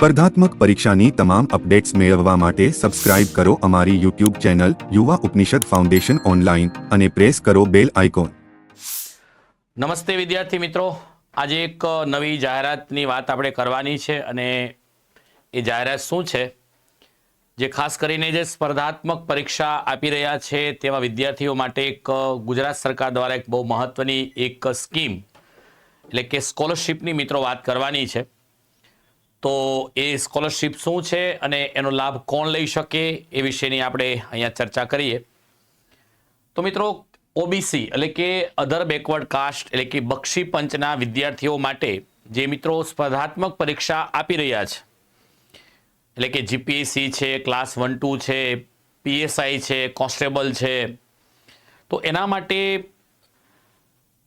સ્પર્ધાત્મક પરીક્ષાની તમામ અપડેટ્સ મેળવવા માટે સબસ્ક્રાઇબ કરો અમારી YouTube channel Yuva Upanishad foundation online અને પ્રેસ કરો બેલ આઇકોન. નમસ્તે વિદ્યાર્થી મિત્રો. આજે એક નવી જાહેરાતની વાત આપણે કરવાની છે અને એ જાહેરાત શું છે? જે ખાસ કરીને જે સ્પર્ધાત્મક પરીક્ષા આપી રહ્યા છે તેવા વિદ્યાર્થીઓ માટે એક ગુજરાત સરકાર દ્વારા એક બહુ મહત્વની એક સ્કીમ, એટલે કે સ્કોલરશિપની મિત્રો વાત કરવાની છે. તો એ સ્કોલરશિપ શું છે અને એનો લાભ કોણ લઈ શકે એ વિશેની આપણે અહીંયા ચર્ચા કરીએ. તો મિત્રો ઓબીસી એટલે કે અધર બેકવર્ડ કાસ્ટ એટલે કે બક્ષી પંચના વિદ્યાર્થીઓ માટે જે મિત્રો સ્પર્ધાત્મક પરીક્ષા આપી રહ્યા છે, એટલે કે જીપીએસસી છે ક્લાસ વન ટુ છે પીએસઆઈ છે કોન્સ્ટેબલ છે, તો એના માટે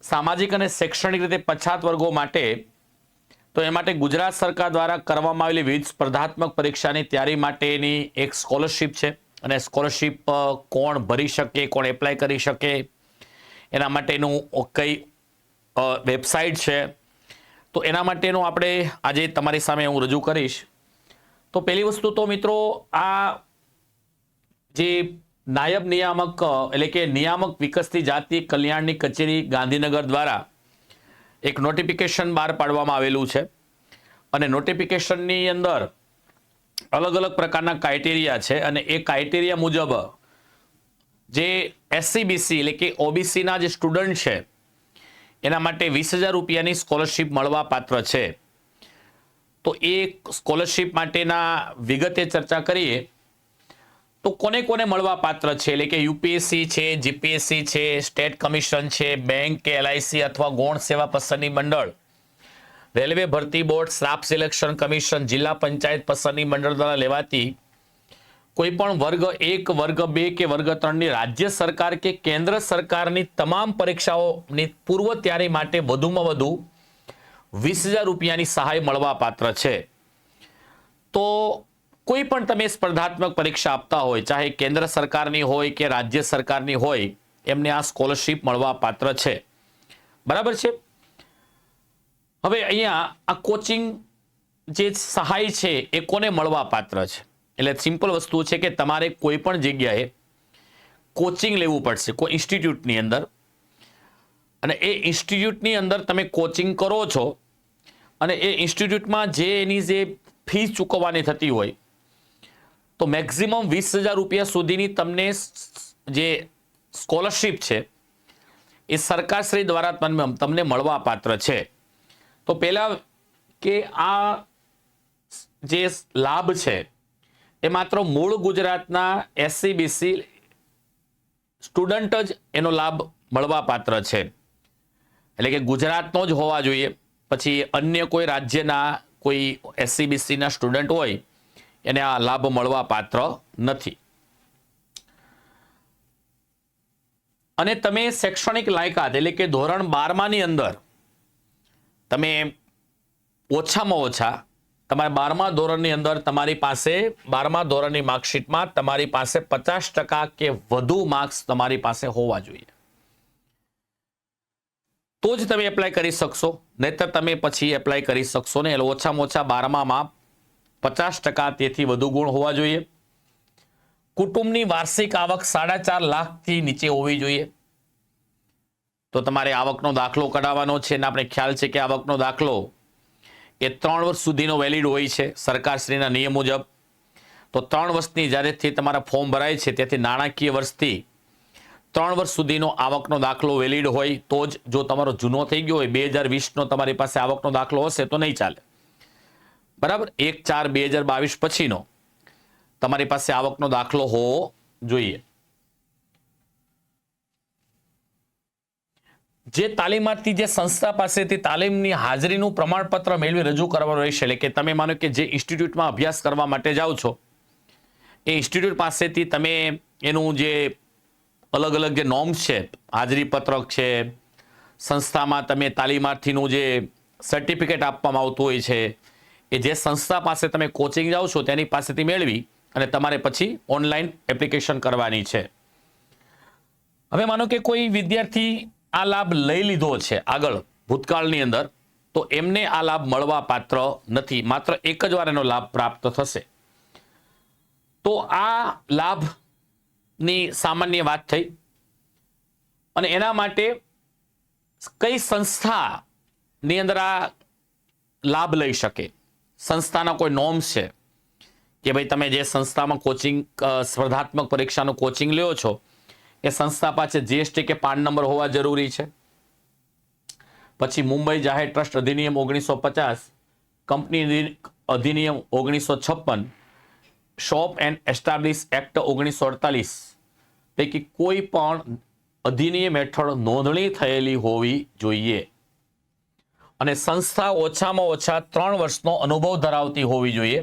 સામાજિક અને શૈક્ષણિક રીતે પછાત વર્ગો માટે તો એ માટે ગુજરાત સરકાર દ્વારા કરવામાં આવેલી વિવિધ સ્પર્ધાત્મક પરીક્ષાની તૈયારી માટેની એક સ્કોલરશિપ છે. અને સ્કોલરશિપ કોણ ભરી શકે, કોણ એપ્લાય કરી શકે, એના માટેનું કઈ વેબસાઇટ છે. તો એના માટેનું આપણે આજે તમારી સામે હું રજૂ કરીશ. તો પહેલી વસ્તુ તો મિત્રો, આ જે નાયબ નિયામક એટલે કે નિયામક વિકસતી જાતિ કલ્યાણની કચેરી ગાંધીનગર દ્વારા એક નોટિફિકેશન બહાર પાડવામાં આવેલું છે. અને નોટિફિકેશનની અંદર અલગ અલગ પ્રકારના ક્રાઇટેરિયા છે અને એ ક્રાઇટેરિયા મુજબ જે એસસીબીસી એટલે કે ઓબીસીના જે સ્ટુડન્ટ છે, એના માટે વીસ હજાર રૂપિયાની સ્કોલરશિપ મળવા પાત્ર છે. તો એ સ્કોલરશિપ માટેના વિગતે ચર્ચા કરીએ. તો કોને કોને મળવા પાત્ર છે? એટલે કે યુપીએસસી છે, જીપીએસસી છે, સ્ટેટ કમિશન છે, બેંક કે એલઆઈસી અથવા ગૌણ સેવા પસંદગી મંડળ? રેલવે ભરતી બોર્ડ, સ્ટાફ સિલેક્શન કમિશન, જિલ્લા પંચાયત પસંદગી મંડળ દ્વારા લેવાતી કોઈ પણ વર્ગ એક, વર્ગ બે કે વર્ગ ત્રણની રાજ્ય સરકાર કે કેન્દ્ર સરકારની તમામ પરીક્ષાઓની પૂર્વ તૈયારી માટે વધુમાં વધુ વીસ હજાર રૂપિયાની સહાય મળવા પાત્ર છે. તો કોઈ પણ તમે સ્પર્ધાત્મક પરીક્ષા આપતા હોય, ચાહે કેન્દ્ર સરકારની હોય કે રાજ્ય સરકારની હોય, એમને આ સ્કોલરશિપ મળવા પાત્ર છે. બરાબર છે? હવે અહીંયા આ કોચિંગ જે સહાય છે એ કોને મળવા પાત્ર છે? એટલે સિમ્પલ વસ્તુ છે કે તમારે કોઈ પણ જગ્યાએ કોચિંગ લેવું પડશે, કોઈ ઇન્સ્ટિટ્યૂટની અંદર. અને એ ઇન્સ્ટિટ્યૂટની અંદર તમે કોચિંગ કરો છો અને એ ઇન્સ્ટિટ્યૂટમાં જે એની જે ફી ચૂકવવાની થતી હોય તો મેક્ઝિમમ વીસ હજાર રૂપિયા સુધીની તમને જે સ્કોલરશીપ છે, એ સરકારશ્રી દ્વારા તમને તમને મળવા પાત્ર છે. તો પહેલાં કે આ જે લાભ છે, એ માત્ર મૂળ ગુજરાતના એસસીબીસી સ્ટુડન્ટ જ એનો લાભ મળવા પાત્ર છે. એટલે કે ગુજરાતનો જ હોવા જોઈએ. પછી અન્ય કોઈ રાજ્યના કોઈ એસસીબીસીના સ્ટુડન્ટ હોય એને આ લાભ મળવા પાત્ર નથી. અને તમે શૈક્ષણિક લાયકાત એટલે કે ધોરણ બારમાની અંદર તમે ઓછામાં ઓછા તમારે બારમા ધોરણની અંદર તમારી પાસે બારમા ધોરણની માર્કશીટમાં તમારી પાસે પચાસ ટકા કે વધુ માર્ક્સ તમારી પાસે હોવા જોઈએ. તો જ તમે એપ્લાય કરી શકશો. નહીતર તમે પછી એપ્લાય કરી શકશો ને એટલે ઓછામાં ઓછા બારમામાં પચાસ ટકા તેથી વધુ ગુણ હોવા જોઈએ. કુટુંબની વાર્ષિક આવક સાડા ચાર લાખથી નીચે હોવી જોઈએ. તો તમારે આવકનો દાખલો કઢાવવાનો છે અને આપણે ખ્યાલ છે કે આવકનો દાખલો એ ત્રણ વર્ષ સુધીનો વેલિડ હોય છે સરકારશ્રીના નિયમ મુજબ. તો ત્રણ વર્ષની જ્યારેથી તમારા ફોર્મ ભરાય છે તેથી નાણાકીય વર્ષથી ત્રણ વર્ષ સુધીનો આવકનો દાખલો વેલિડ હોય તો જ જો તમારો જૂનો થઈ ગયો હોય, બે હજાર વીસનો તમારી પાસે આવકનો દાખલો હશે તો નહીં ચાલે. બરાબર? એક ચાર બે હજાર બાવીસ પછીનો. તમારી પાસે આવકનો દાખલો હોવો જોઈએ. જે તાલીમાર્થી જે સંસ્થા પાસેથી તાલીમની હાજરીનું પ્રમાણપત્ર મેળવી રજૂ કરવાનું રહેશે. એટલે કે તમે માનો કે જે ઇન્સ્ટિટ્યૂટમાં અભ્યાસ કરવા માટે જાઓ છો, એ ઇન્સ્ટિટ્યૂટ પાસેથી તમે એનું જે અલગ અલગ જે નોર્મ્સ છે, હાજરી પત્રક છે, સંસ્થામાં તમે તાલીમાર્થીનું જે સર્ટિફિકેટ આપવામાં આવતું હોય છે એ જે સંસ્થા પાસે તમે કોચિંગ જાઓ છો, તેની પાસેથી મેળવી અને તમારે પછી ઓનલાઈન એપ્લિકેશન કરવાની છે. હવે માનો કે કોઈ વિદ્યાર્થી આ લાભ લઈ લીધો છે આગળ ભૂતકાળની અંદર, તો એમને આ લાભ મળવા પાત્ર નથી. માત્ર એક જ વાર એનો લાભ પ્રાપ્ત થશે. તો આ લાભની સામાન્ય વાત થઈ. અને એના માટે કઈ સંસ્થાની અંદર આ લાભ લઈ શકે? સંસ્થાના કોઈ નોર્મ્સ છે? કે ભાઈ તમે જે સંસ્થામાં કોચિંગ સ્પર્ધાત્મક પરીક્ષાનું કોચિંગ લ્યો છો, એ સંસ્થા પાસે જીએસટી કે પાન નંબર હોવા જરૂરી છે? પછી મુંબઈ જાહેર ટ્રસ્ટ અધિનિયમ ઓગણીસો પચાસ, કંપની અધિનિયમ ઓગણીસો છપ્પન, શોપ એન્ડ એસ્ટાબ્લિશ એક્ટ ઓગણીસો અડતાલીસ પૈકી કોઈ પણ અધિનિયમ હેઠળ નોંધણી થયેલી હોવી જોઈએ. અને સંસ્થા ઓછામાં ઓછા ત્રણ વર્ષનો અનુભવ ધરાવતી હોવી જોઈએ.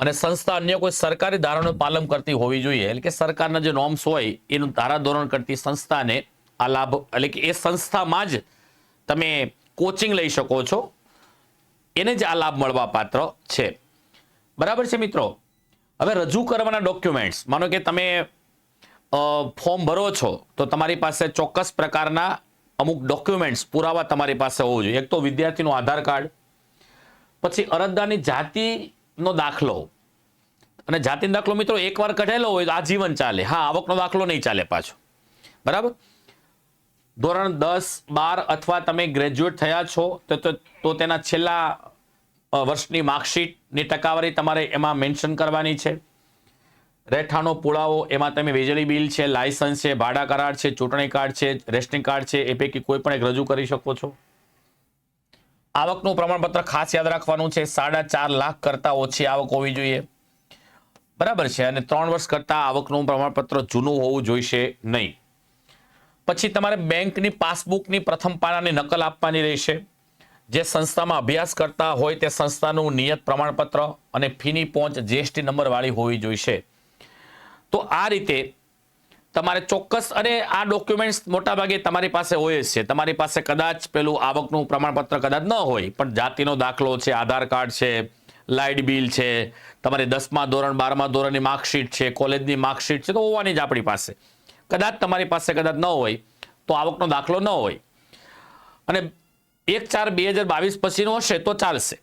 અને સંસ્થા અન્ય કોઈ સરકારી ધારાનું પાલન કરતી હોવી જોઈએ. એટલે કે સરકારના જે નોર્મ્સ હોય, એનું ધારા ધોરણ કરતી સંસ્થાને આ લાભ, એટલે કે એ સંસ્થામાં જ તમે કોચિંગ લઈ શકો છો. એને જ આ લાભ મળવા પાત્ર છે. બરાબર છે મિત્રો? હવે રજૂ કરવાના ડોક્યુમેન્ટ્સ માનો કે તમે ફોર્મ ભરો છો, તો તમારી પાસે ચોક્કસ પ્રકારના અમુક ડોક્યુમેન્ટ્સ પુરાવા તમારી પાસે હોવું જોઈએ. એક તો વિદ્યાર્થીનું આધાર કાર્ડ, પછી અરજદારની જાતિનો દાખલો. અને જાતિનો દાખલો મિત્રો એકવાર કઢેલો હોય તો આજીવન ચાલે. હા, આવકનો દાખલો નહીં ચાલે પાછો. બરાબર? ધોરણ દસ, બાર અથવા તમે ગ્રેજ્યુએટ થયા છો, તો- તો તેના છેલ્લા વર્ષની માર્કશીટની ટકાવારી તમારે એમાં મેન્શન કરવાની છે. રહેઠાણો પુરાવો, એમાં તમે વીજળી બિલ છે, લાયસન્સ છે, ભાડા કરાર છે, ચૂંટણી કાર્ડ છે, રેશનિંગ કાર્ડ છે, એ પૈકી કોઈ પણ એક રજૂ કરી શકો છો? આવકનું પ્રમાણપત્ર ખાસ યાદ રાખવાનું છે, સાડા ચાર લાખ કરતા ઓછી આવક હોવી જોઈએ. બરાબર છે, અને ત્રણ વર્ષ કરતા આવકનું પ્રમાણપત્ર જૂનું હોવું જોઈશે નહીં. પછી તમારે બેંકની પાસબુકની પ્રથમ પાનાની નકલ આપવાની રહેશે. જે સંસ્થામાં અભ્યાસ કરતા હોય તે સંસ્થાનું નિયત પ્રમાણપત્ર અને ફીની પહોંચ જીએસટી નંબરવાળી હોવી જોઈશે. તો આ રીતે તમારે ચોક્કસ અને આ ડોક્યુમેન્ટ્સ મોટાભાગે તમારી પાસે હોય છે. તમારી પાસે કદાચ પેલું આવકનું પ્રમાણપત્ર કદાચ ન હોય, પણ જાતિનો દાખલો છે, આધાર કાર્ડ છે, લાઇટ બિલ છે, તમારી દસમા ધોરણ, બારમા ધોરણની માર્કશીટ છે, કોલેજની માર્કશીટ છે, તો હોવાની જ આપણી પાસે. કદાચ તમારી પાસે કદાચ ન હોય, તો આવકનો દાખલો ન હોય. અને એક ચાર બે હજાર બાવીસ પછીનો હશે તો ચાલશે.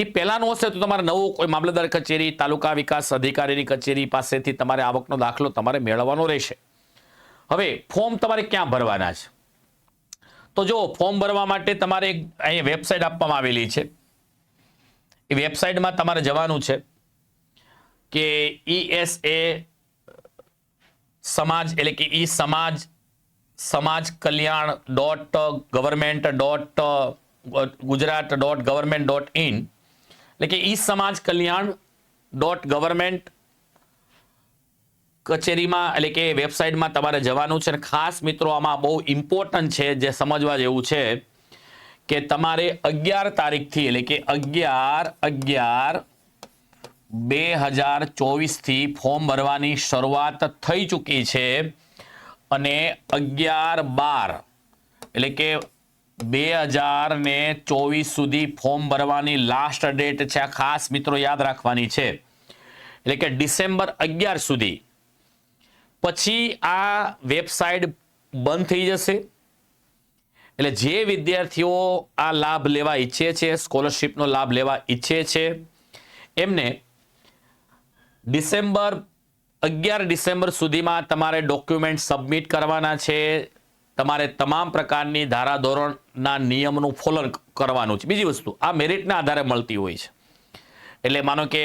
એ પહેલાંનું હશે તો તમારે નવું કોઈ મામલતદાર કચેરી, તાલુકા વિકાસ અધિકારીની કચેરી પાસેથી તમારે આવકનો દાખલો તમારે મેળવવાનો રહેશે. હવે ફોર્મ તમારે ક્યાં ભરવાના છે? તો જો ફોર્મ ભરવા માટે તમારે એક અહીંયા વેબસાઇટ આપવામાં આવેલી છે. એ વેબસાઇટમાં તમારે જવાનું છે કે ઈએસએ સમાજ એટલે કે e Samaj Samaj Kalyan dot government dot Gujarat dot government dot in એટલે કે ઈ સમાજ કલ્યાણ ડોટ ગવર્મેન્ટ કચેરીમાં એટલે કે વેબસાઇટમાં તમારે જવાનું છે અને ખાસ મિત્રો આમાં બહુ ઇમ્પોર્ટન્ટ છે જે સમજવા જેવું છે કે તમારે અગિયાર તારીખથી એટલે કે અગિયાર અગિયાર બે હજાર ચોવીસથી ફોર્મ ભરવાની શરૂઆત થઈ ચૂકી છે અને અગિયાર બાર એટલે કે બે હજાર ને ચોવીસ સુધી ફોર્મ ભરવાની લાસ્ટ ડેટ છે. આ ખાસ મિત્રો યાદ રાખવાની છે. એટલે કે ડિસેમ્બર અગિયાર સુધી. પછી આ વેબસાઇટ બંધ થઈ જશે. એટલે જે વિદ્યાર્થીઓ આ લાભ લેવા ઈચ્છે છે સ્કોલરશિપનો લાભ લેવા ઈચ્છે છે, એમને ડિસેમ્બર, અગિયાર ડિસેમ્બર સુધીમાં તમારે ડોક્યુમેન્ટ સબમિટ કરવાના છે. તમારે તમામ પ્રકારની ધારાધોરણના નિયમનું ફોલન કરવાનું છે. બીજી વસ્તુ, આ મેરિટના આધારે મળતી હોય છે. એટલે માનો કે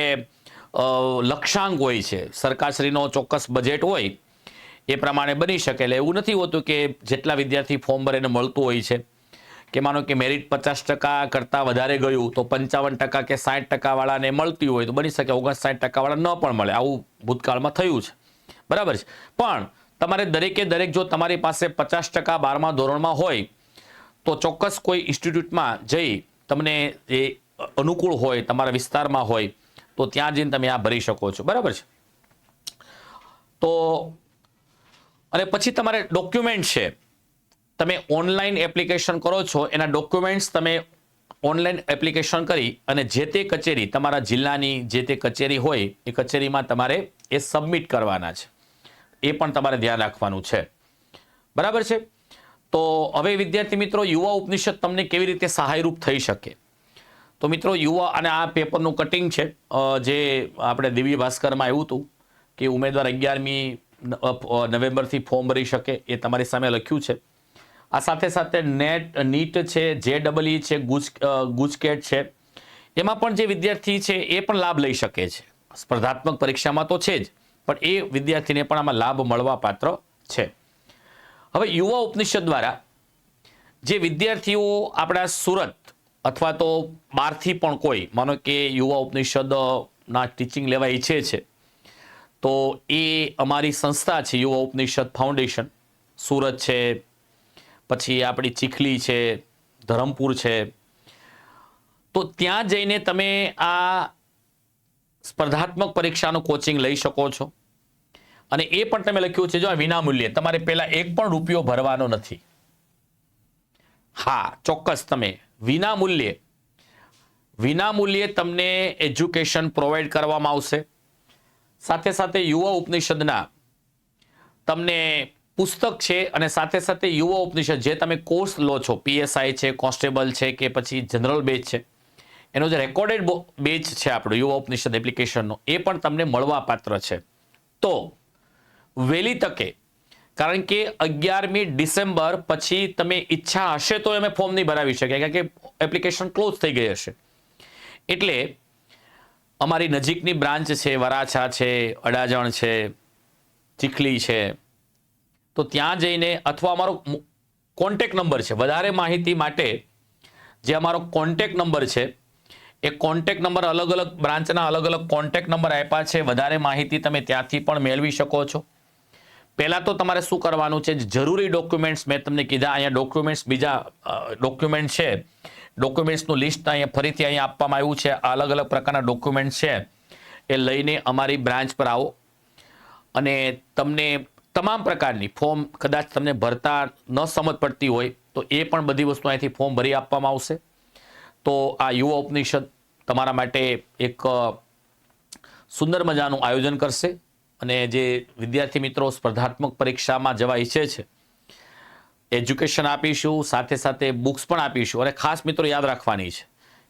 લક્ષ્યાંક હોય છે, સરકારશ્રીનો ચોક્કસ બજેટ હોય, એ પ્રમાણે બની શકે. એટલે એવું નથી હોતું કે જેટલા વિદ્યાર્થી ફોર્મ ભરીને મળતું હોય છે, કે માનો કે મેરિટ પચાસ ટકા કરતાં વધારે ગયું, તો પંચાવન ટકા કે સાઠ ટકાવાળાને મળતી હોય તો બની શકે. ઓગણસાઠ ટકાવાળા ન પણ મળે. આવું ભૂતકાળમાં થયું છે. બરાબર છે. પણ તમારે દરેકે દરેક જો તમારી પાસે પચાસ ટકા બારમા ધોરણમાં હોય, તો ચોક્કસ કોઈ ઇન્સ્ટિટ્યૂટમાં જઈ તમને એ અનુકૂળ હોય, તમારા વિસ્તારમાં હોય, તો ત્યાં જઈને તમે આ ભરી શકો છો. બરાબર છે? તો અને પછી તમારે ડોક્યુમેન્ટ છે. તમે ઓનલાઈન એપ્લિકેશન કરો છો, એના ડોક્યુમેન્ટ્સ તમે ઓનલાઈન એપ્લિકેશન કરી અને જે તે કચેરી, તમારા જિલ્લાની જે તે કચેરી હોય, એ કચેરીમાં તમારે એ સબમિટ કરવાના છે. એ પણ તમારે ધ્યાન રાખવાનું છે. બરાબર છે? તો હવે વિદ્યાર્થી મિત્રો, યુવા ઉપનિષદ તમને કેવી રીતે સહાયરૂપ થઈ શકે? તો મિત્રો, યુવા અને આ પેપરનું કટિંગ છે જે આપણે દિવ્ય ભાસ્કરમાં આવ્યું હતું કે ઉમેદવાર અગિયારમી નવેમ્બરથી ફોર્મ ભરી શકે એ તમારી સામે લખ્યું છે. આ સાથે સાથે નેટ, નીટ છે જે ડબલ છે, ગુજ ગુજકેટ છે, એમાં પણ જે વિદ્યાર્થી છે એ પણ લાભ લઈ શકે છે. સ્પર્ધાત્મક પરીક્ષામાં તો છે જ. પણ એ વિદ્યાર્થીને પણ આમાં લાભ મળવા પાત્ર છે. હવે યુવા ઉપનિષદ દ્વારા જે વિદ્યાર્થીઓ આપણા સુરત અથવા તો બહારથી પણ કોઈ, માનો કે યુવા ઉપનિષદના ટીચિંગ લેવા ઈચ્છે છે, તો એ અમારી સંસ્થા છે, યુવા ઉપનિષદ ફાઉન્ડેશન સુરત છે, પછી આપણી ચીખલી છે, ધરમપુર છે. તો ત્યાં જઈને તમે આ સ્પર્ધાત્મક પરીક્ષાનું કોચિંગ લઈ શકો છો. અને એ પણ તમે લખ્યું છે જો આ વિનામૂલ્યે, તમારે પહેલાં એક પણ રૂપિયો ભરવાનો નથી. હા, ચોક્કસ તમે. વિનામૂલ્યે. વિનામૂલ્યે તમને એજ્યુકેશન પ્રોવાઈડ કરવામાં આવશે. સાથે સાથે યુવા ઉપનિષદના તમને પુસ્તક છે અને સાથે સાથે યુવા ઉપનિષદ, જે તમે કોર્સ લો છો પીએસઆઈ છે કોન્સ્ટેબલ છે કે પછી જનરલ બેચ છે એનો જે રેકોર્ડેડ બેચ છે આપણો યુવા ઉપનિષદ એપ્લિકેશનનો એ પણ તમને મળવા પાત્ર છે. તો, વહેલી તકે, કારણ કે અગિયારમી ડિસેમ્બર પછી તમે ઈચ્છા હશે તો અમે ફોર્મ નહીં ભરાવી શકીએ કારણ કે એપ્લિકેશન ક્લોઝ થઈ ગઈ હશે. એટલે, અમારી નજીકની બ્રાન્ચ છે, વરાછા છે, અડાજણ છે, ચીખલી છે, તો ત્યાં જઈને અથવા અમારો કોન્ટેક નંબર છે. વધારે માહિતી માટે જે અમારો કોન્ટેક નંબર છે એ કોન્ટેક નંબર અલગ અલગ બ્રાન્ચના અલગ અલગ કોન્ટેક નંબર આપ્યા છે. વધારે માહિતી તમે ત્યાંથી પણ મેળવી શકો છો. પહેલાં તો તમારે શું કરવાનું છે? જરૂરી ડોક્યુમેન્ટ્સ મેં તમને કીધા. અહીંયા ડોક્યુમેન્ટ્સ બીજા ડોક્યુમેન્ટ છે. ડોક્યુમેન્ટ્સનું લિસ્ટ અહીંયા ફરીથી અહીંયા આપવામાં આવ્યું છે. અલગ અલગ પ્રકારના ડોક્યુમેન્ટ છે. એ લઈને અમારી બ્રાન્ચ પર આવો. અને તમને તમામ પ્રકારની ફોર્મ કદાચ તમને ભરતા ન સમજ પડતી હોય તો એ પણ બધી વસ્તુ અહીંથી ફોર્મ ભરી આપવામાં આવશે. તો આ યુવા ઉપનિષદ તમારા માટે એક સુંદર મજાનું આયોજન કરશે અને જે વિદ્યાર્થી મિત્રો સ્પર્ધાત્મક પરીક્ષામાં જવા ઈચ્છે છે, એજ્યુકેશન આપીશું, સાથે સાથે બુક્સ પણ આપીશું. અને ખાસ મિત્રો યાદ રાખવાની છે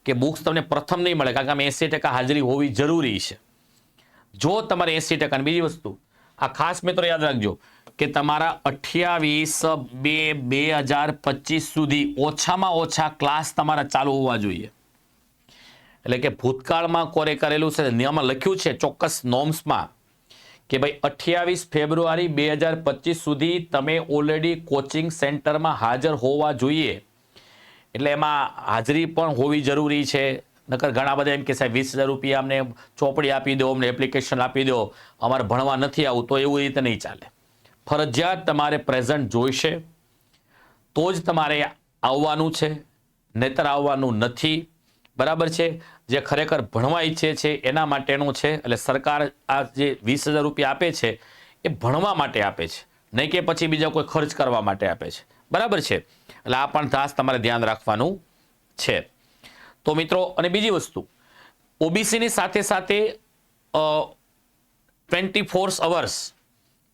કે બુક્સ તમને પ્રથમ નહીં મળે, કારણ કે એંસી ટકા હાજરી હોવી જરૂરી છે. જો તમારે એંસી ટકા બીજી વસ્તુ, આ ખાસ મિત્રો યાદ રાખજો કે તમારા અઠ્યાવીસ, બે બે હજાર પચીસ સુધી ઓછામાં ઓછા ક્લાસ તમારા ચાલુ હોવા જોઈએ. એટલે કે ભૂતકાળમાં કોરે કરેલું છે નિયમમાં લખ્યું છે ચોક્કસ નોર્મ્સમાં કે ભાઈ અઠ્યાવીસ ફેબ્રુઆરી બે હજાર પચીસ સુધી તમે ઓલરેડી કોચિંગ સેન્ટરમાં હાજર હોવા જોઈએ. એટલે એમાં હાજરી પણ હોવી જરૂરી છે. નકર ઘણા બધા એમ કે સાહેબ, વીસ હજાર રૂપિયા અમને ચોપડી આપી દો, અમને એપ્લિકેશન આપી દો, અમારે ભણવા નથી આવું તો એવું રીતે નહીં ચાલે. ફરજિયાત તમારે પ્રેઝન્ટ જોઈશે, તો જ તમારે આવવાનું છે, નહીતર આવવાનું નથી. બરાબર છે? જે ખરેખર ભણવા ઈચ્છે છે, એના માટેનું છે, એટલે સરકાર આ જે વીસ હજાર રૂપિયા આપે છે, એ ભણવા માટે આપે છે. નહીં કે પછી બીજા કોઈ ખર્ચ કરવા માટે આપે છે. બરાબર છે? એટલે આ પણ ખાસ તમારે ધ્યાન રાખવાનું છે. તો મિત્રો, અને બીજી વસ્તુ. ઓબીસીની સાથે સાથે ટ્વેન્ટી ફોર્સ અવર્સ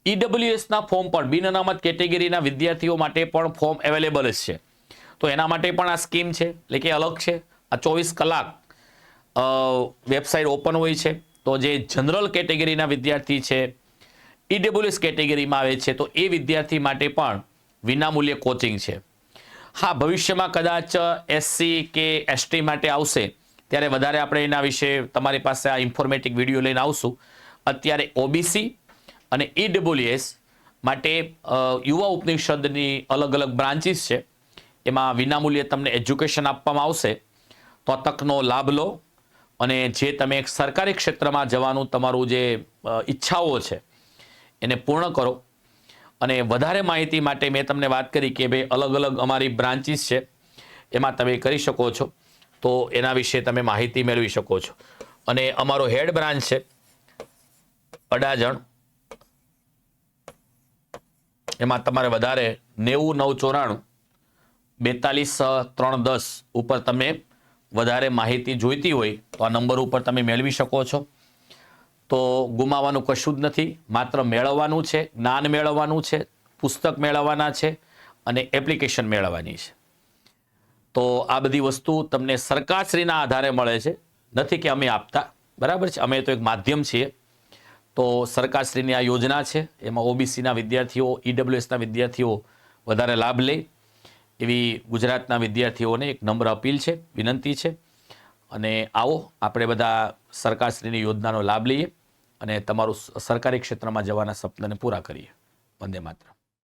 ઈડબ્લ્યુએસના ફોર્મ પણ બિન અનામત કેટેગરીના વિદ્યાર્થીઓ માટે પણ ફોર્મ અવેલેબલ જ છે. તો એના માટે પણ આ સ્કીમ છે, એટલે કે અલગ છે. આ ચોવીસ કલાક વેબસાઇટ ઓપન હોય છે. તો જે જનરલ કેટેગરીના વિદ્યાર્થી છે ઈડબ્લ્યુએસ કેટેગરીમાં આવે છે, તો એ વિદ્યાર્થી માટે પણ વિનામૂલ્યે કોચિંગ છે. હા, ભવિષ્યમાં કદાચ એસસી કે એસટી માટે આવશે, ત્યારે વધારે આપણે એના વિશે તમારી પાસે આ ઇન્ફોર્મેટિક વીડિયો લઈને આવશું. અત્યારે ઓબીસી અને ઈડબ્લ્યુએસ માટે યુવા ઉપનિષદની અલગ અલગ બ્રાન્ચીસ છે. એમાં વિનામૂલ્યે તમને એજ્યુકેશન આપવામાં આવશે. તો તકનો લાભ લો અને જે તમે એક સરકારી ક્ષેત્રમાં જવાનું તમારું જે ઈચ્છાઓ છે, એને પૂર્ણ કરો. અને વધારે માહિતી માટે મેં તમને વાત કરી કે ભાઈ અલગ અલગ અમારી બ્રાન્ચીસ છે. એમાં તમે કરી શકો છો. તો એના વિશે તમે માહિતી મેળવી શકો છો. અને અમારો હેડ બ્રાન્ચ છે, અડાજણ. એમાં તમારે વધારે નેવું, નવ, ચોરાણું, બેતાલીસ, ત્રણ, દસ ઉપર તમે વધારે માહિતી જોઈતી હોય તો આ નંબર ઉપર તમે મેળવી શકો છો. તો ગુમાવવાનું કશું જ નથી, માત્ર મેળવવાનું છે, જ્ઞાન મેળવવાનું છે, પુસ્તક મેળવવાના છે અને એપ્લિકેશન મેળવવાની છે. તો આ બધી વસ્તુ તમને સરકારશ્રીના આધારે મળે છે. નથી કે અમે આપતા, બરાબર છે? અમે તો એક માધ્યમ છીએ. તો સરકારશ્રીની આ યોજના છે. એમાં ઓબીસીના વિદ્યાર્થીઓ, ઈડબ્લ્યુએસના વિદ્યાર્થીઓ વધારે લાભ લે. એવી ગુજરાતના વિદ્યાર્થીઓને એક નમ્ર અપીલ છે, વિનંતી છે. અને આવો આપણે બધા સરકારશ્રીની યોજનાનો લાભ લઈએ અને તમારું સરકારી ક્ષેત્રમાં જવાના સપનાને પૂરા કરીએ. વંદે માત્ર